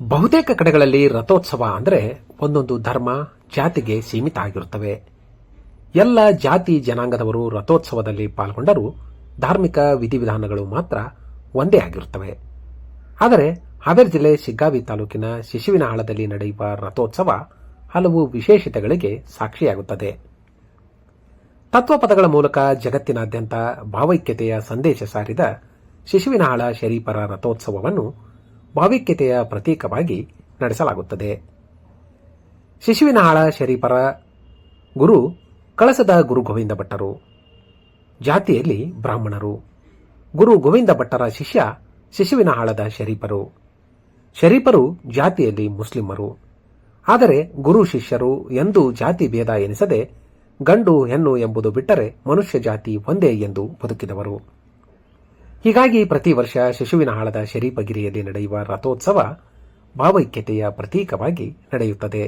ಬಹುತೇಕ ಕಡೆಗಳಲ್ಲಿ ರಥೋತ್ಸವ ಅಂದರೆ ಒಂದೊಂದು ಧರ್ಮ, ಜಾತಿಗೆ ಸೀಮಿತ ಆಗಿರುತ್ತವೆ ಎಲ್ಲ ಜಾತಿ ಜನಾಂಗದವರು ರಥೋತ್ಸವದಲ್ಲಿ ಪಾಲ್ಗೊಂಡರೂ ಧಾರ್ಮಿಕ ವಿಧಿವಿಧಾನಗಳು ಮಾತ್ರ ಒಂದೇ ಆಗಿರುತ್ತವೆ. ಆದರೆ ಹಾವೇರಿ ಜಿಲ್ಲೆ ಶಿಗ್ಗಾವಿ ತಾಲೂಕಿನ ಶಿಶುವಿನಹಾಳದಲ್ಲಿ ನಡೆಯುವ ರಥೋತ್ಸವ ಹಲವು ವಿಶೇಷತೆಗಳಿಗೆ ಸಾಕ್ಷಿಯಾಗುತ್ತದೆ. ತತ್ವಪದಗಳ ಮೂಲಕ ಜಗತ್ತಿನಾದ್ಯಂತ ಭಾವೈಕ್ಯತೆಯ ಸಂದೇಶ ಸಾರಿದ ಶಿಶುವಿನಹಾಳ ಶರೀಫರ ರಥೋತ್ಸವವನ್ನು ಭಾವೈಕ್ಯತೆಯ ಪ್ರತೀಕವಾಗಿ ನಡೆಸಲಾಗುತ್ತದೆ. ಶಿಶುವಿನಹಾಳ ಶರೀಫರ ಗುರು ಕಳಸದ ಗುರು ಗೋವಿಂದ ಭಟ್ಟರು. ಜಾತಿಯಲ್ಲಿ ಬ್ರಾಹ್ಮಣರು. ಗುರು ಗೋವಿಂದ ಭಟ್ಟರ ಶಿಷ್ಯ ಶಿಶುವಿನಹಾಳದ ಶರೀಫರು. ಶರೀಫರು ಜಾತಿಯಲ್ಲಿ ಮುಸ್ಲಿಮರು. ಆದರೆ ಗುರು ಶಿಷ್ಯರು ಎಂದೂ ಜಾತಿ ಭೇದ ಎನಿಸದೆ ಗಂಡು ಹೆಣ್ಣು ಎಂಬುದು ಬಿಟ್ಟರೆ ಮನುಷ್ಯ ಜಾತಿ ಒಂದೇ ಎಂದು ಬದುಕಿದವರು. ಹೀಗಾಗಿ ಪ್ರತಿ ವರ್ಷ ಶಿಶುವಿನ ಹಾಳದ ಶರೀಫಗಿರಿಯಲ್ಲಿ ನಡೆಯುವ ರಥೋತ್ಸವ ಭಾವೈಕ್ಯತೆಯ ಪ್ರತೀಕವಾಗಿ ನಡೆಯುತ್ತದೆ.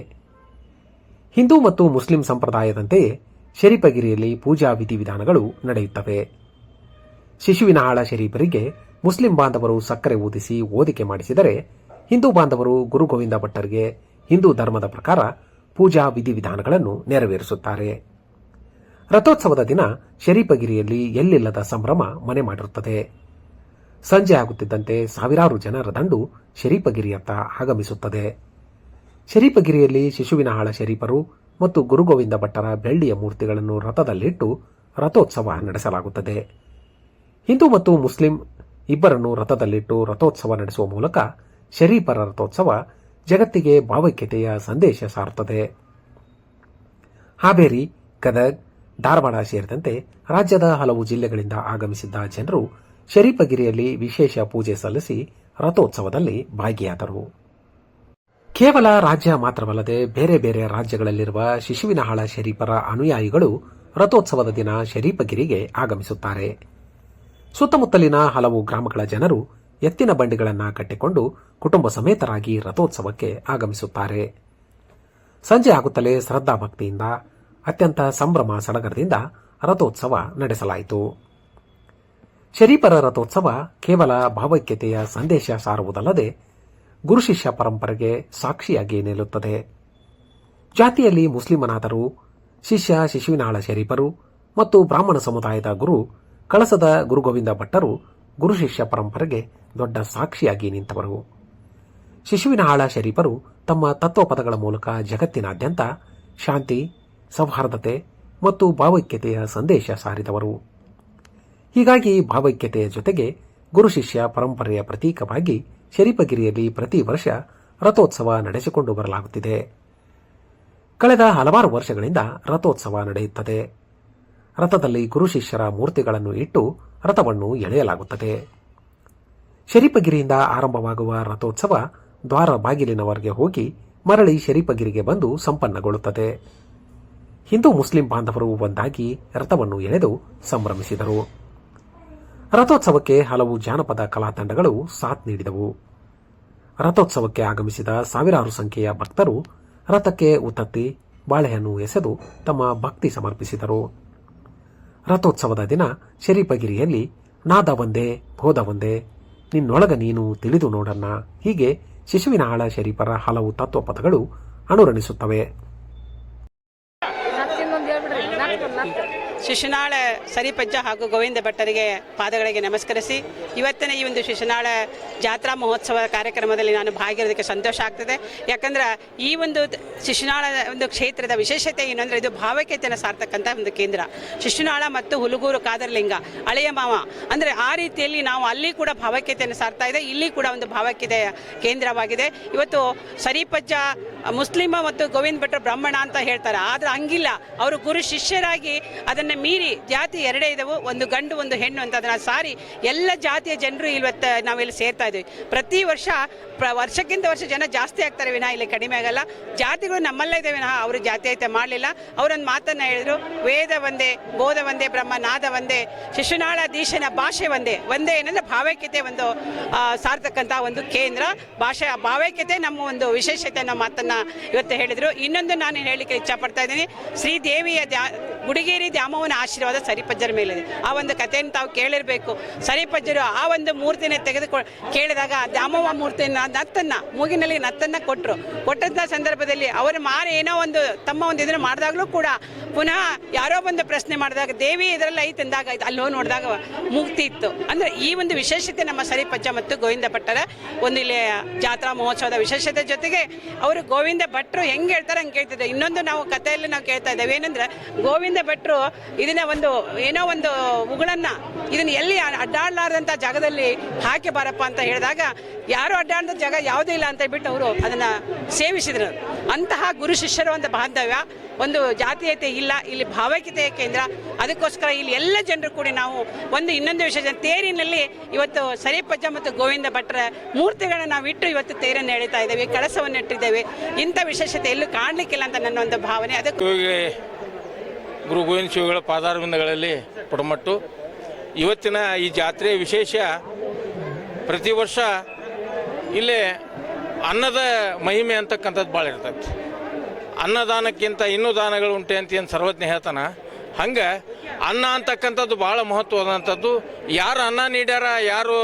ಹಿಂದೂ ಮತ್ತು ಮುಸ್ಲಿಂ ಸಂಪ್ರದಾಯದಂತೆಯೇ ಶರೀಫಗಿರಿಯಲ್ಲಿ ಪೂಜಾ ವಿಧಿವಿಧಾನಗಳು ನಡೆಯುತ್ತವೆ. ಶಿಶುವಿನ ಹಾಳ ಶರೀಫರಿಗೆ ಮುಸ್ಲಿಂ ಬಾಂಧವರು ಸಕ್ಕರೆ ಊದಿಸಿ ಓದಿಕೆ ಮಾಡಿಸಿದರೆ ಹಿಂದೂ ಬಾಂಧವರು ಗುರು ಗೋವಿಂದ ಭಟ್ಟರಿಗೆ ಹಿಂದೂ ಧರ್ಮದ ಪ್ರಕಾರ ಪೂಜಾ ವಿಧಿವಿಧಾನಗಳನ್ನು ನೆರವೇರಿಸುತ್ತಾರೆ. ರಥೋತ್ಸವದ ದಿನ ಶರೀಪಗಿರಿಯಲ್ಲಿ ಎಲ್ಲಿಲ್ಲದ ಸಂಭ್ರಮ ಮನೆ ಮಾಡಿರುತ್ತದೆ. ಸಂಜೆ ಆಗುತ್ತಿದ್ದಂತೆ ಸಾವಿರಾರು ಜನರ ದಂಡು ಶರೀಪಗಿರಿಯತ್ತ ಆಗಮಿಸುತ್ತದೆ. ಶರೀಪಗಿರಿಯಲ್ಲಿ ಶಿಶುವಿನ ಹಾಳ ಶರೀಫರು ಮತ್ತು ಗುರುಗೋವಿಂದ ಭಟ್ಟರ ಬೆಳ್ಳಿಯ ಮೂರ್ತಿಗಳನ್ನು ರಥದಲ್ಲಿಟ್ಟು ರಥೋತ್ಸವ ನಡೆಸಲಾಗುತ್ತದೆ. ಹಿಂದೂ ಮತ್ತು ಮುಸ್ಲಿಂ ಇಬ್ಬರನ್ನು ರಥದಲ್ಲಿಟ್ಟು ರಥೋತ್ಸವ ನಡೆಸುವ ಮೂಲಕ ಶರೀಫರ ರಥೋತ್ಸವ ಜಗತ್ತಿಗೆ ಭಾವೈಕ್ಯತೆಯ ಸಂದೇಶ ಸಾರುತ್ತದೆ. ಹಾವೇರಿ, ಗದಗ್ ಧಾರವಾಡ ಸೇರಿದಂತೆ ರಾಜ್ಯದ ಹಲವು ಜಿಲ್ಲೆಗಳಿಂದ ಆಗಮಿಸಿದ್ದ ಜನರು ಶರೀಫಗಿರಿಯಲ್ಲಿ ವಿಶೇಷ ಪೂಜೆ ಸಲ್ಲಿಸಿ ರಥೋತ್ಸವದಲ್ಲಿ ಭಾಗಿಯಾದರು. ಕೇವಲ ರಾಜ್ಯ ಮಾತ್ರವಲ್ಲದೆ ಬೇರೆ ಬೇರೆ ರಾಜ್ಯಗಳಲ್ಲಿರುವ ಶಿಶುವಿನಹಾಳ ಶರೀಫರ ಅನುಯಾಯಿಗಳು ರಥೋತ್ಸವದ ದಿನ ಶರೀಫಗಿರಿಗೆ ಆಗಮಿಸುತ್ತಾರೆ. ಸುತ್ತಮುತ್ತಲಿನ ಹಲವು ಗ್ರಾಮಗಳ ಜನರು ಎತ್ತಿನ ಬಂಡಿಗಳನ್ನು ಕಟ್ಟಿಕೊಂಡು ಕುಟುಂಬ ಸಮೇತರಾಗಿ ರಥೋತ್ಸವಕ್ಕೆ ಆಗಮಿಸುತ್ತಾರೆ. ಸಂಜೆ ಆಗುತ್ತಲೇ ಶ್ರದ್ಧಾ ಭಕ್ತಿಯಿಂದ ಅತ್ಯಂತ ಸಂಭ್ರಮ ಸಡಗರದಿಂದ ರಥೋತ್ಸವ ನಡೆಸಲಾಯಿತು. ಶರೀಫರ ರಥೋತ್ಸವ ಕೇವಲ ಭಾವೈಕ್ಯತೆಯ ಸಂದೇಶ ಸಾರುವುದಲ್ಲದೆ ಗುರುಶಿಷ್ಯ ಪರಂಪರೆಗೆ ಸಾಕ್ಷಿಯಾಗಿ ನಿಲ್ಲುತ್ತದೆ. ಜಾತಿಯಲ್ಲಿ ಮುಸ್ಲಿಮನಾದರೂ ಶಿಷ್ಯ ಶಿಶುವಿನಾಳ ಶರೀಫರು ಮತ್ತು ಬ್ರಾಹ್ಮಣ ಸಮುದಾಯದ ಗುರು ಕಳಸದ ಗುರುಗೋವಿಂದ ಭಟ್ಟರು ಗುರು ಶಿಷ್ಯ ಪರಂಪರೆಗೆ ದೊಡ್ಡ ಸಾಕ್ಷಿಯಾಗಿ ನಿಂತವರು. ಶಿಶುವಿನ ಆಳ ಶರೀಫರು ತಮ್ಮ ತತ್ವಪದಗಳ ಮೂಲಕ ಜಗತ್ತಿನಾದ್ಯಂತ ಶಾಂತಿ ಸೌಹಾರ್ದತೆ ಮತ್ತು ಭಾವೈಕ್ಯತೆಯ ಸಂದೇಶ ಸಾರಿದವರು. ಹೀಗಾಗಿ ಭಾವೈಕ್ಯತೆಯ ಜೊತೆಗೆ ಗುರು ಶಿಷ್ಯ ಪರಂಪರೆಯ ಪ್ರತೀಕವಾಗಿ ಶರೀಪಗಿರಿಯಲ್ಲಿ ಪ್ರತಿ ವರ್ಷ ರಥೋತ್ಸವ ನಡೆಸಿಕೊಂಡು ಬರಲಾಗುತ್ತಿದೆ. ಕಳೆದ ಹಲವಾರು ವರ್ಷಗಳಿಂದ ರಥೋತ್ಸವ ನಡೆಯುತ್ತದೆ. ರಥದಲ್ಲಿ ಗುರು ಶಿಷ್ಯರ ಮೂರ್ತಿಗಳನ್ನು ಇಟ್ಟು ರಥವನ್ನು ಎಳೆಯಲಾಗುತ್ತದೆ. ಶರೀಪಗಿರಿಯಿಂದ ಆರಂಭವಾಗುವ ರಥೋತ್ಸವ ದ್ವಾರ ಬಾಗಿಲಿನವರೆಗೆ ಹೋಗಿ ಮರಳಿ ಶರೀಪಗಿರಿಗೆ ಬಂದು ಸಂಪನ್ನಗೊಳ್ಳುತ್ತದೆ. ಹಿಂದೂ ಮುಸ್ಲಿಂ ಬಾಂಧವರು ಒಂದಾಗಿ ರಥವನ್ನು ಎಳೆದು ಸಂಭ್ರಮಿಸಿದರು. ರಥೋತ್ಸವಕ್ಕೆ ಹಲವು ಜಾನಪದ ಕಲಾ ತಂಡಗಳು ಸಾಥ್ ನೀಡಿದವು. ರಥೋತ್ಸವಕ್ಕೆ ಆಗಮಿಸಿದ ಸಾವಿರಾರು ಸಂಖ್ಯೆಯ ಭಕ್ತರು ರಥಕ್ಕೆ ಉತ್ತತ್ತಿ, ಬಾಳೆಹಣ್ಣು ಎಸೆದು ತಮ್ಮ ಭಕ್ತಿ ಸಮರ್ಪಿಸಿದರು. ರಥೋತ್ಸವದ ದಿನ ಶರೀಪಗಿರಿಯಲ್ಲಿ, ನಾದ ಒಂದೇ, ಬೋಧ ಒಂದೇ, ನಿನ್ನೊಳಗ ನೀನು ತಿಳಿದು ನೋಡಣ್ಣ. ಹೀಗೆ ಶಿಶುವಿನ ಆಳ ಶರೀಫರ ಹಲವು ತತ್ವಪದಗಳು ಅನುರಣಿಸುತ್ತವೆ. ಶಿಶುನಾಳ ಸರಿಪಜ್ಜ ಹಾಗೂ ಗೋವಿಂದ ಭಟ್ಟರಿಗೆ ಪಾದಗಳಿಗೆ ನಮಸ್ಕರಿಸಿ. ಇವತ್ತಿನ ಈ ಒಂದು ಶಿಶುನಾಳ ಜಾತ್ರಾ ಮಹೋತ್ಸವ ಕಾರ್ಯಕ್ರಮದಲ್ಲಿ ನಾನು ಭಾಗಿರೋದಕ್ಕೆ ಸಂತೋಷ ಆಗ್ತದೆ. ಯಾಕಂದ್ರೆ ಈ ಒಂದು ಶಿಶುನಾಳ ಒಂದು ಕ್ಷೇತ್ರದ ವಿಶೇಷತೆ ಏನು ಇದು ಭಾವೈಕ್ಯತೆಯನ್ನು ಸಾರ್ತಕ್ಕಂಥ ಒಂದು ಕೇಂದ್ರ. ಶಿಶುನಾಳ ಮತ್ತು ಹುಲುಗೂರು ಕಾದರ್ಲಿಂಗ ಹಳೆಯ ಮಾವ. ಅಂದರೆ ಆ ರೀತಿಯಲ್ಲಿ ನಾವು ಅಲ್ಲಿ ಕೂಡ ಭಾವೈಕ್ಯತೆಯನ್ನು ಸಾರ್ತಾ ಇದೆ, ಇಲ್ಲಿ ಕೂಡ ಒಂದು ಭಾವೈಕ್ಯತೆಯ ಕೇಂದ್ರವಾಗಿದೆ. ಇವತ್ತು ಸರಿಪಜ್ಜ, ಮುಸ್ಲಿಮ ಮತ್ತು ಗೋವಿಂದ ಭಟ್ರು ಬ್ರಾಹ್ಮಣ ಅಂತ ಹೇಳ್ತಾರೆ. ಆದ್ರೆ ಹಂಗಿಲ್ಲ. ಅವರು ಗುರು ಶಿಷ್ಯರಾಗಿ ಅದನ್ನು ಮೀರಿ ಜಾತಿ ಎರಡೇ ಇದಾವೆ, ಒಂದು ಗಂಡು, ಒಂದು ಹೆಣ್ಣು ಅಂತ ಅದನ್ನು ಸಾರಿ ಎಲ್ಲ ಜಾತಿಯ ಜನರು ಇವತ್ತು ನಾವಿಲ್ಲಿ ಸೇರ್ತಾ ಇದ್ದೀವಿ ಪ್ರತಿ ವರ್ಷ ವರ್ಷಕ್ಕಿಂತ ವರ್ಷ ಜನ ಜಾಸ್ತಿ ಆಗ್ತಾರೆ ವಿನಃ ಇಲ್ಲಿ ಕಡಿಮೆ ಆಗಲ್ಲ. ಜಾತಿಗಳು ನಮ್ಮಲ್ಲೇ ಇದೆ ವಿನಃ ಅವರು ಐತೆ ಮಾಡಲಿಲ್ಲ. ಅವರೊಂದು ಮಾತನ್ನು ಹೇಳಿದ್ರು, ವೇದ ಒಂದೇ, ಬೋಧ ಒಂದೇ, ಬ್ರಹ್ಮ ನಾದ ಒಂದೇ, ಶಿಶುನಾಳ ದೀಶನ ಭಾಷೆ ಒಂದೇ. ಒಂದೇ ಏನಂದ್ರೆ ಭಾವೈಕ್ಯತೆ ಒಂದು ಸಾರ್ತಕ್ಕಂಥ ಒಂದು ಕೇಂದ್ರ. ಭಾಷೆ ಭಾವೈಕ್ಯತೆ ನಮ್ಮ ಒಂದು ವಿಶೇಷತೆ ಅನ್ನೋ ಮಾತನ್ನು ಇವತ್ತು ಹೇಳಿದರು. ಇನ್ನೊಂದು ನಾನು ಹೇಳಲಿಕ್ಕೆ ಇಚ್ಛಪಡ್ತಾ ಇದ್ದೀನಿ. ಶ್ರೀದೇವಿಯ ದ್ಯಾ, ಗುಡಿಗೇರಿ ದ್ಯಾಮವ್ವನ ಅವನ ಆಶೀರ್ವಾದ ಸರಿಪಜ್ಜರ ಮೇಲಿದೆ. ಆ ಒಂದು ಕಥೆಯನ್ನು ತಾವು ಕೇಳಿರಬೇಕು. ಸರಿಪಜ್ಜರು ಆ ಒಂದು ಮೂರ್ತಿನ ತೆಗೆದುಕೊ, ಕೇಳಿದಾಗ ದ್ಯಾಮವ್ವ ಮೂರ್ತಿಯನ್ನ ನತ್ತನ್ನು, ಮೂಗಿನಲ್ಲಿ ನತ್ತನ್ನ ಕೊಟ್ಟರು ಕೊಟ್ಟಂಥ ಸಂದರ್ಭದಲ್ಲಿ ಅವರು ಮಾರಿ ಏನೋ ಒಂದು, ತಮ್ಮ ಒಂದು ಇದನ್ನು ಮಾಡಿದಾಗಲೂ ಕೂಡ ಪುನಃ ಯಾರೋ ಬಂದು ಪ್ರಶ್ನೆ ಮಾಡಿದಾಗ, ದೇವಿ ಇದರಲ್ಲಿ ಐತೆ ಅಂದಾಗ ಅಲ್ಲೋ ಅಲ್ಲಿ ನೋಡಿದಾಗ ಮುಕ್ತಿ ಇತ್ತು. ಅಂದ್ರೆ ಈ ಒಂದು ವಿಶೇಷತೆ ನಮ್ಮ ಸರಿಪಜ್ಜ ಮತ್ತು ಗೋವಿಂದ ಭಟ್ಟರ ಒಂದು ಇಲ್ಲಿ ಜಾತ್ರಾ ಮಹೋತ್ಸವದ ವಿಶೇಷತೆ ಜೊತೆಗೆ ಅವರು ಗೋವಿಂದ ಭಟ್ರು ಹೆಂಗೆ ಹೇಳ್ತಾರೆ ಹಂಗೆ ಕೇಳ್ತಿದ್ದೆ ಇನ್ನೊಂದು ನಾವು ಕಥೆಯಲ್ಲಿ ನಾವು ಕೇಳ್ತಾ ಇದ್ದೇವೆ. ಏನಂದ್ರೆ ಗೋವಿಂದ ಭಟ್ರು ಇದನ್ನ ಒಂದು ಏನೋ ಒಂದು ಉಗುಳನ್ನ ಇದನ್ನ ಎಲ್ಲಿ ಅಡ್ಡಾಡ್ಲಾರ್ದಂಥ ಜಾಗದಲ್ಲಿ ಹಾಕಿ ಬಾರಪ್ಪ ಅಂತ ಹೇಳಿದಾಗ, ಯಾರು ಅಡ್ಡಾಡದ ಜಾಗ ಯಾವುದೂ ಇಲ್ಲ ಅಂತ ಬಿಟ್ಟು ಅವರು ಅದನ್ನ ಸೇವಿಸಿದ್ರು. ಅಂತಹ ಗುರು ಶಿಷ್ಯರ ಒಂದು ಬಾಂಧವ್ಯ, ಒಂದು ಜಾತೀಯತೆ ಇಲ್ಲ, ಇಲ್ಲಿ ಭಾವೈಕ್ಯತೆಯ ಕೇಂದ್ರ. ಅದಕ್ಕೋಸ್ಕರ ಇಲ್ಲಿ ಎಲ್ಲ ಜನರು ಕೂಡ ನಾವು ಒಂದು ಇನ್ನೊಂದು ವಿಶೇಷ ತೇರಿನಲ್ಲಿ ಇವತ್ತು ಸರಿಪಜ್ಜ ಮತ್ತು ಗೋವಿಂದ ಭಟ್ರ ಮೂರ್ತಿಗಳನ್ನು ನಾವು ಇಟ್ಟು ಇವತ್ತು ತೇರನ್ನು ಎಳಿತಾ ಇದ್ದೇವೆ ಕಳಸವನ್ನು ಇಟ್ಟಿದ್ದೇವೆ ಇಂಥ ವಿಶೇಷತೆ ಎಲ್ಲೂ ಕಾಣಲಿಕ್ಕಿಲ್ಲ ಅಂತ ನನ್ನ ಒಂದು ಭಾವನೆ. ಅದಕ್ಕೆ ಗುರು ಗೋವಿಂದ ಶಿವಗಳ ಪಾದಾರ್ವಿಂದಗಳಲ್ಲಿ ಪುಟಮಟ್ಟು. ಇವತ್ತಿನ ಈ ಜಾತ್ರೆಯ ವಿಶೇಷ ಪ್ರತಿ ವರ್ಷ ಇಲ್ಲೇ ಅನ್ನದ ಮಹಿಮೆ ಅಂತಕ್ಕಂಥದ್ದು ಭಾಳ ಇರ್ತೈತಿ. ಅನ್ನದಾನಕ್ಕಿಂತ ಇನ್ನೂ ದಾನಗಳು ಉಂಟೆ ಅಂತ ಏನು ಸರ್ವಜ್ಞ ಹೇಳ್ತಾನ. ಹಂಗೆ ಅನ್ನ ಅಂತಕ್ಕಂಥದ್ದು ಭಾಳ ಮಹತ್ವದಂಥದ್ದು ಯಾರು ಅನ್ನ ನೀಡ್ಯಾರ, ಯಾರು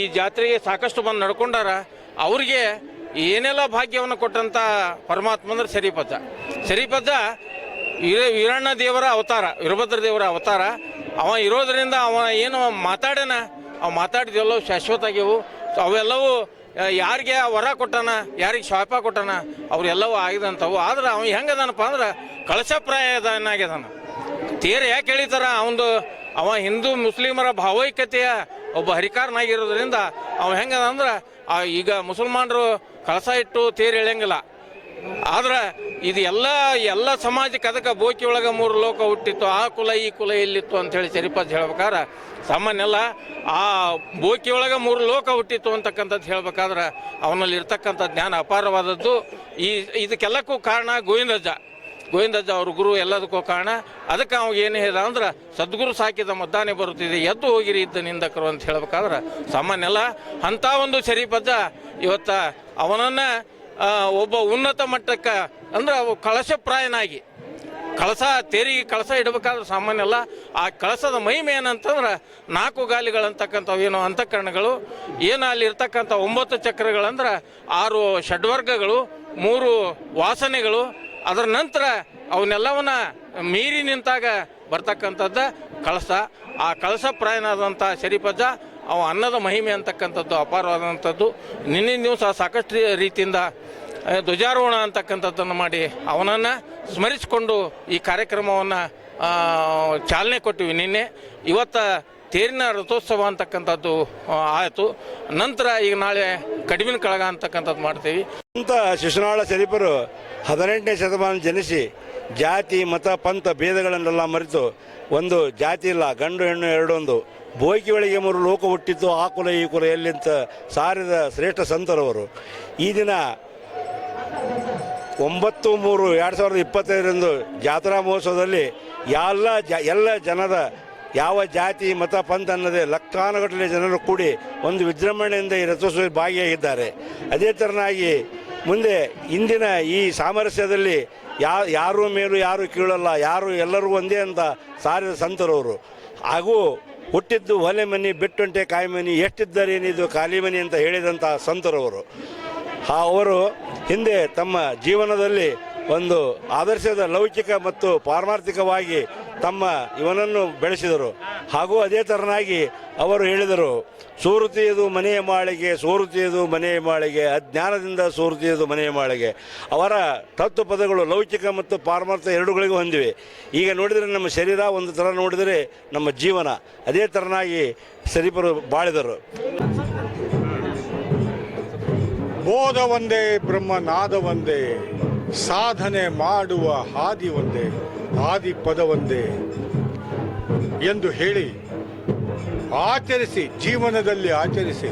ಈ ಜಾತ್ರೆಗೆ ಸಾಕಷ್ಟು ಬಂದು ನಡ್ಕೊಂಡಾರ, ಅವ್ರಿಗೆ ಏನೆಲ್ಲ ಭಾಗ್ಯವನ್ನು ಕೊಟ್ಟಂಥ ಪರಮಾತ್ಮ ಅಂದ್ರೆ ಸರಿಪದ್ದ ಸರಿಪದ್ದ ವೀರಣ್ಣ ದೇವರ ಅವತಾರ ವೀರಭದ್ರ ದೇವರ ಅವತಾರ. ಅವ ಇರೋದ್ರಿಂದ ಅವ ಏನು ಮಾತಾಡ್ಯಾನ ಅವ ಮಾತಾಡಿದೆಲ್ಲವೂ ಶಾಶ್ವತ ಆಗ್ಯವು ಅವೆಲ್ಲವೂ ಯಾರಿಗೆ ವರ ಕೊಟ್ಟಾನ, ಯಾರಿಗೆ ಶಾಪ ಕೊಟ್ಟಾನ, ಅವರೆಲ್ಲವೂ ಆಗಿದಂಥವು. ಆದ್ರೆ ಅವ ಹೆಂಗದಾನಪ್ಪ ಅಂದ್ರೆ ಕಳಶಪ್ರಾಯದನಾಗ್ಯದಾನ. ತೇರು ಯಾಕೆ ಎಳಿತಾರ ಅವಂದು, ಅವ ಹಿಂದೂ ಮುಸ್ಲಿಮರ ಭಾವೈಕ್ಯತೆಯ ಒಬ್ಬ ಹರಿಕಾರನಾಗಿರೋದ್ರಿಂದ ಅವ ಹೆಂಗದ ಅಂದ್ರೆ ಈಗ ಮುಸಲ್ಮಾನರು ಕಳಸ ಇಟ್ಟು ತೇರು ಎಳೆಯಂಗಿಲ್ಲ. ಆದ್ರೆ ಇದು ಎಲ್ಲ ಎಲ್ಲ ಸಮಾಜಕ್ಕೆ ಅದಕ್ಕೆ ಬೋಕಿ ಒಳಗೆ ಮೂರು ಲೋಕ ಹುಟ್ಟಿತ್ತು. ಆ ಕುಲ, ಈ ಕುಲ ಇಲ್ಲಿತ್ತು ಅಂತೇಳಿ ಸರಿಪದ್ ಹೇಳ್ಬೇಕಾದ್ರೆ ಸಾಮಾನ್ಯಲ್ಲ ಆ ಬೋಕಿ ಒಳಗೆ ಮೂರು ಲೋಕ ಹುಟ್ಟಿತ್ತು ಅಂತಕ್ಕಂಥದ್ದು ಹೇಳ್ಬೇಕಾದ್ರೆ ಅವನಲ್ಲಿ ಇರ್ತಕ್ಕಂಥ ಜ್ಞಾನ ಅಪಾರವಾದದ್ದು. ಈ, ಇದಕ್ಕೆಲ್ಲಕ್ಕೂ ಕಾರಣ ಗೋವಿಂದಜ್ಜ. ಗೋವಿಂದಜ್ಜ ಅವ್ರ ಗುರು ಎಲ್ಲದಕ್ಕೂ ಕಾರಣ. ಅದಕ್ಕೆ ಅವಾಗ ಏನು ಹೇಳ ಅಂದ್ರೆ ಸದ್ಗುರು ಸಾಕಿದ ಮದ್ದಾನೆ ಬರುತ್ತಿದೆ, ಎದ್ದು ಹೋಗಿರಿ ಇದ್ದ ನಿಂದಕರು ಅಂತ ಹೇಳ್ಬೇಕಾದ್ರೆ ಸಾಮಾನ್ಯಲ್ಲ ಅಂಥ ಒಂದು ಸರಿಪದ ಇವತ್ತ ಅವನನ್ನು ಒಬ್ಬ ಉನ್ನತ ಮಟ್ಟಕ್ಕೆ ಅಂದ್ರೆ ಕಳಶಪ್ರಾಯನಾಗಿ. ಕಳಸ, ತೇರಿಗೆ ಕಳಸ ಇಡಬೇಕಾದ್ರೆ ಸಾಮಾನ್ಯ ಅಲ್ಲ. ಆ ಕಳಸದ ಮಹಿಮೆ ಏನಂತಂದ್ರೆ ನಾಲ್ಕು ಗಾಲಿಗಳಂತಕ್ಕಂಥವು ಏನು ಅಂತಃಕರಣಗಳು, ಏನು ಅಲ್ಲಿ ಇರ್ತಕ್ಕಂಥ ಒಂಬತ್ತು ಚಕ್ರಗಳಂದ್ರೆ ಆರು ಷಡ್ವರ್ಗಗಳು, ಮೂರು ವಾಸನೆಗಳು, ಅದರ ನಂತರ ಅವನ್ನೆಲ್ಲವನ್ನ ಮೀರಿ ನಿಂತಾಗ ಬರ್ತಕ್ಕಂಥದ್ದು ಕಳಸ. ಆ ಕಳಸ ಪ್ರಾಯನಾದಂಥ ಶರೀಫಜ್ಜ ಅವ ಅನ್ನದ ಮಹಿಮೆ ಅಂತಕ್ಕಂಥದ್ದು, ಅಪಾರವಾದಂಥದ್ದು. ನಿನ್ನೆ ದಿವಸ ಸಾಕಷ್ಟು ರೀತಿಯಿಂದ ಧ್ವಜಾರೋಹಣ ಅಂತಕ್ಕಂಥದ್ದನ್ನು ಮಾಡಿ ಅವನನ್ನು ಸ್ಮರಿಸಿಕೊಂಡು ಈ ಕಾರ್ಯಕ್ರಮವನ್ನು ಚಾಲನೆ ಕೊಟ್ಟಿವಿ ನಿನ್ನೆ. ಇವತ್ತು ತೇರಿನ ರಥೋತ್ಸವ ಅಂತಕ್ಕಂಥದ್ದು ಆಯಿತು. ನಂತರ ಈಗ ನಾಳೆ ಕಡಿಮಿನ ಕಳಗ ಅಂತಕ್ಕಂಥದ್ದು ಮಾಡ್ತೀವಿ. ಅಂತ ಶಿಶುನಾಳ ಶರೀಫರು ಹದಿನೆಂಟನೇ ಶತಮಾನ ಜನಿಸಿ ಜಾತಿ, ಮತ, ಪಂಥ, ಭೇದಗಳನ್ನೆಲ್ಲ ಮರೆತು ಒಂದು ಜಾತಿ ಇಲ್ಲ, ಗಂಡು, ಹೆಣ್ಣು, ಎರಡೊಂದು. ಒಳಗೆ ಮೂರು ಲೋಕ ಹುಟ್ಟಿದ್ದು, ಆ ಕುಲ, ಈ ಕುಲ ಎಲ್ಲಿಂತ ಸಾರಿದ ಶ್ರೇಷ್ಠ ಸಂತರವರು. ಈ ದಿನ ಒಂಬತ್ತು ಮೂರು ಎರಡು ಸಾವಿರದ ಇಪ್ಪತ್ತೈದರಂದು ಜಾತ್ರಾ ಮಹೋತ್ಸವದಲ್ಲಿ ಎಲ್ಲ ಜ, ಎಲ್ಲ ಜನದ ಯಾವ ಜಾತಿ, ಮತ, ಪಂಥ ಅನ್ನದೇ ಲಕ್ಷಾನುಗಟ್ಟಲೆ ಜನರು ಕೂಡಿ ಒಂದು ವಿಜೃಂಭಣೆಯಿಂದ ಈ ರಥೋತ್ಸವ ಭಾಗಿಯಾಗಿದ್ದಾರೆ. ಅದೇ ಥರನಾಗಿ ಮುಂದೆ ಇಂದಿನ ಈ ಸಾಮರಸ್ಯದಲ್ಲಿ ಯಾ, ಯಾರು ಮೇಲೂ ಯಾರು ಕೀಳಲ್ಲ, ಯಾರು ಎಲ್ಲರೂ ಒಂದೇ ಅಂತ ಸಾರಿದ ಸಂತರವರು. ಹಾಗೂ ಹುಟ್ಟಿದ್ದು ಒಲೆ ಮನಿ, ಬಿಟ್ಟುಂಟೆ ಕಾಯಿ ಮನಿ ಎಷ್ಟಿದ್ದರೇನಿದು ಖಾಲಿ ಮನೆ ಅಂತ ಹೇಳಿದಂಥ ಸಂತರವರು. ಆ ಅವರು ಹಿಂದೆ ತಮ್ಮ ಜೀವನದಲ್ಲಿ ಒಂದು ಆದರ್ಶದ ಲೌಕಿಕ ಮತ್ತು ಪಾರಮಾರ್ಥಿಕವಾಗಿ ತಮ್ಮ ಇವನನ್ನು ಬೆಳೆಸಿದರು. ಹಾಗೂ ಅದೇ ತರನಾಗಿ ಅವರು ಹೇಳಿದರು ಸೂರುತಿಯದು ಮನೆಯ ಮಾಳಿಗೆ ಸೋರುತಿಯದು ಮನೆಯ ಮಾಳಿಗೆ, ಅಜ್ಞಾನದಿಂದ ಸೋರುತಿಯದು ಮನೆಯ ಮಾಳಿಗೆ. ಅವರ ತತ್ವ ಪದಗಳು ಲೌಕಿಕ ಮತ್ತು ಪಾರಮಾರ್ಥ ಎರಡುಗಳಿಗೂ ಹೊಂದಿವೆ. ಈಗ ನೋಡಿದರೆ ನಮ್ಮ ಶರೀರ, ಒಂದು ಥರ ನೋಡಿದರೆ ನಮ್ಮ ಜೀವನ. ಅದೇ ಥರನಾಗಿ ಸರಿಪರು ಬಾಳಿದರು. ಬೋಧ ಒಂದೇ ಬ್ರಹ್ಮನಾದ ಒಂದೇ, ಸಾಧನೆ ಮಾಡುವ ಹಾದಿ ಒಂದೇ. ಆದಿ ಪದವೊಂದೇ ಎಂದು ಹೇಳಿ ಆಚರಿಸಿ, ಜೀವನದಲ್ಲಿ ಆಚರಿಸಿ,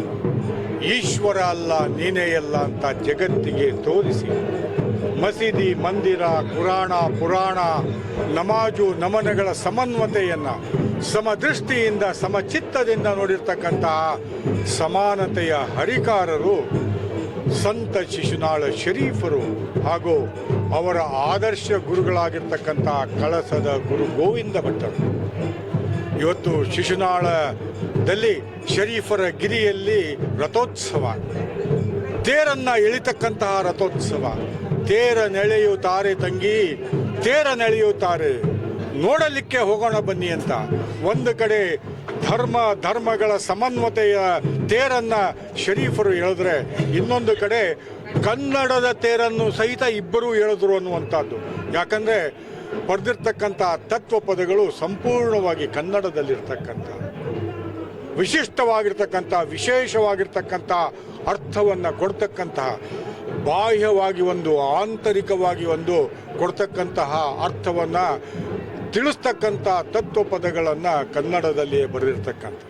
ಈಶ್ವರ ಅಲ್ಲ, ನೀನೇ ಅಲ್ಲ ಅಂತ ಜಗತ್ತಿಗೆ ತೋರಿಸಿ, ಮಸೀದಿ, ಮಂದಿರ ಪುರಾಣ ಪುರಾಣ, ನಮಾಜು, ನಮನಗಳ ಸಮನ್ವತೆಯನ್ನು, ಸಮದೃಷ್ಟಿಯಿಂದ, ಸಮಚಿತ್ತದಿಂದ ನೋಡಿರ್ತಕ್ಕಂತಹ ಸಮಾನತೆಯ ಹರಿಕಾರರು ಸಂತ ಶಿಶುನಾಳ ಶರೀಫರು ಹಾಗೂ ಅವರ ಆದರ್ಶ ಗುರುಗಳಾಗಿರ್ತಕ್ಕಂಥ ಕಳಸದ ಗುರು ಗೋವಿಂದ ಭಟ್ಟರು. ಇವತ್ತು ಶಿಶುನಾಳದಲ್ಲಿ ಶರೀಫರ ಗಿರಿಯಲ್ಲಿ ರಥೋತ್ಸವ. ತೇರನ್ನ ಎಳಿತಕ್ಕಂತಹ ರಥೋತ್ಸವ. ತೇರ ನೆಳೆಯುತ್ತಾರೆ ತಂಗಿ, ತೇರ ನೆಳೆಯುತ್ತಾರೆ. ನೋಡಲಿಕ್ಕೆ ಹೋಗೋಣ ಬನ್ನಿ ಅಂತ. ಒಂದು ಕಡೆ ಧರ್ಮ, ಧರ್ಮಗಳ ಸಮನ್ವತೆಯ ತೇರನ್ನ ಶರೀಫರು ಹೇಳಿದ್ರೆ ಇನ್ನೊಂದು ಕಡೆ ಕನ್ನಡದ ತೇರನ್ನು ಸಹಿತ ಇಬ್ಬರೂ ಹೇಳಿದ್ರು ಅನ್ನುವಂಥದ್ದು. ಯಾಕಂದ್ರೆ ಪಡೆದಿರ್ತಕ್ಕಂಥ ತತ್ವ ಪದಗಳು ಸಂಪೂರ್ಣವಾಗಿ ಕನ್ನಡದಲ್ಲಿರ್ತಕ್ಕಂಥ, ವಿಶಿಷ್ಟವಾಗಿರ್ತಕ್ಕಂಥ, ವಿಶೇಷವಾಗಿರ್ತಕ್ಕಂಥ ಅರ್ಥವನ್ನು ಕೊಡ್ತಕ್ಕಂತಹ ಬಾಹ್ಯವಾಗಿ ಒಂದು, ಆಂತರಿಕವಾಗಿ ಒಂದು ಕೊಡ್ತಕ್ಕಂತಹ ಅರ್ಥವನ್ನು ತಿಳಿಸ್ತಕ್ಕಂಥ ತತ್ವ ಪದಗಳನ್ನು ಕನ್ನಡದಲ್ಲಿಯೇ ಬರೆದಿರ್ತಕ್ಕಂಥ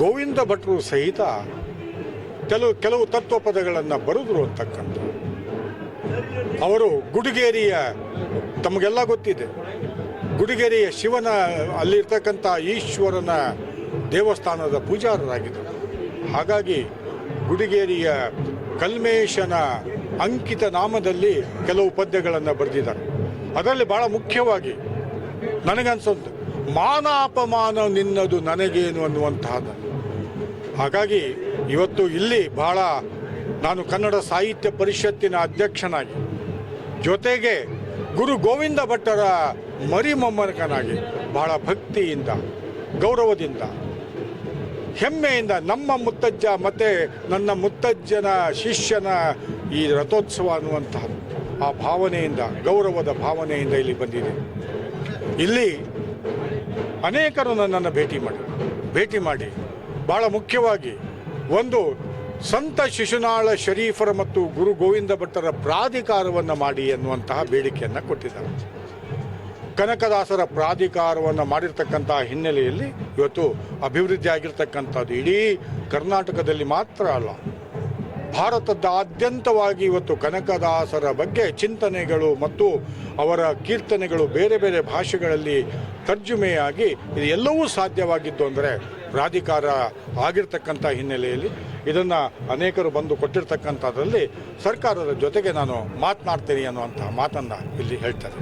ಗೋವಿಂದ ಭಟ್ರು ಸಹಿತ ಕೆಲವು ಕೆಲವು ತತ್ವ ಪದಗಳನ್ನು ಬರೆದ್ರು ಅಂತಕ್ಕಂಥ. ಅವರು ಗುಡಿಗೇರಿಯ, ತಮಗೆಲ್ಲ ಗೊತ್ತಿದೆ, ಗುಡಿಗೇರಿಯ ಶಿವನ ಅಲ್ಲಿರ್ತಕ್ಕಂಥ ಈಶ್ವರನ ದೇವಸ್ಥಾನದ ಪೂಜಾರರಾಗಿದ್ದರು. ಹಾಗಾಗಿ ಗುಡಿಗೇರಿಯ ಕಲ್ಮೇಶನ ಅಂಕಿತ ನಾಮದಲ್ಲಿ ಕೆಲವು ಪದ್ಯಗಳನ್ನು ಬರೆದಿದ್ದಾರೆ. ಅದರಲ್ಲಿ ಭಾಳ ಮುಖ್ಯವಾಗಿ ನನಗನ್ಸೋದು ಮಾನ ಅಪಮಾನ ನಿನ್ನದು ನನಗೇನು ಅನ್ನುವಂತಹದ್ದು. ಹಾಗಾಗಿ ಇವತ್ತು ಇಲ್ಲಿ ಬಹಳ ನಾನು ಕನ್ನಡ ಸಾಹಿತ್ಯ ಪರಿಷತ್ತಿನ ಅಧ್ಯಕ್ಷನಾಗಿ, ಜೊತೆಗೆ ಗುರು ಗೋವಿಂದ ಭಟ್ಟರ ಮರಿಮೊಮ್ಮನಕನಾಗಿ ಬಹಳ ಭಕ್ತಿಯಿಂದ, ಗೌರವದಿಂದ, ಹೆಮ್ಮೆಯಿಂದ ನಮ್ಮ ಮುತ್ತಜ್ಜ ಮತ್ತೆ ನನ್ನ ಮುತ್ತಜ್ಜನ ಶಿಷ್ಯನ ಈ ರಥೋತ್ಸವ ಅನ್ನುವಂತಹದ್ದು. ಆ ಭಾವನೆಯಿಂದ, ಗೌರವದ ಭಾವನೆಯಿಂದ ಇಲ್ಲಿ ಬಂದಿದೆ. ಇಲ್ಲಿ ಅನೇಕರು ನನ್ನನ್ನು ಭೇಟಿ ಮಾಡಿ ಭೇಟಿ ಮಾಡಿ, ಬಹಳ ಮುಖ್ಯವಾಗಿ ಒಂದು ಸಂತ ಶಿಶುನಾಳ ಶರೀಫರ ಮತ್ತು ಗುರು ಗೋವಿಂದ ಭಟ್ಟರ ಪ್ರಾಧಿಕಾರವನ್ನು ಮಾಡಿ ಎನ್ನುವಂತಹ ಬೇಡಿಕೆಯನ್ನು ಕೊಟ್ಟಿದ್ದಾರೆ. ಕನಕದಾಸರ ಪ್ರಾಧಿಕಾರವನ್ನು ಮಾಡಿರ್ತಕ್ಕಂತಹ ಹಿನ್ನೆಲೆಯಲ್ಲಿ ಇವತ್ತು ಅಭಿವೃದ್ಧಿ ಆಗಿರ್ತಕ್ಕಂಥದ್ದು ಇಡೀ ಕರ್ನಾಟಕದಲ್ಲಿ ಮಾತ್ರ ಅಲ್ಲ ಭಾರತದಾದ್ಯಂತವಾಗಿ ಇವತ್ತು ಕನಕದಾಸರ ಬಗ್ಗೆ ಚಿಂತನೆಗಳು ಮತ್ತು ಅವರ ಕೀರ್ತನೆಗಳು ಬೇರೆ ಬೇರೆ ಭಾಷೆಗಳಲ್ಲಿ ತರ್ಜುಮೆಯಾಗಿ ಇದು ಎಲ್ಲವೂ ಸಾಧ್ಯವಾಗಿದ್ದು ಅಂದರೆ ಪ್ರಾಧಿಕಾರ ಆಗಿರ್ತಕ್ಕಂಥ ಹಿನ್ನೆಲೆಯಲ್ಲಿ. ಇದನ್ನು ಅನೇಕರು ಬಂದು ಕೊಟ್ಟಿರ್ತಕ್ಕಂಥದ್ರಲ್ಲಿ ಸರ್ಕಾರದ ಜೊತೆಗೆ ನಾನು ಮಾತನಾಡ್ತೀನಿ ಅನ್ನುವಂಥ ಮಾತನ್ನು ಇಲ್ಲಿ ಹೇಳ್ತಾರೆ.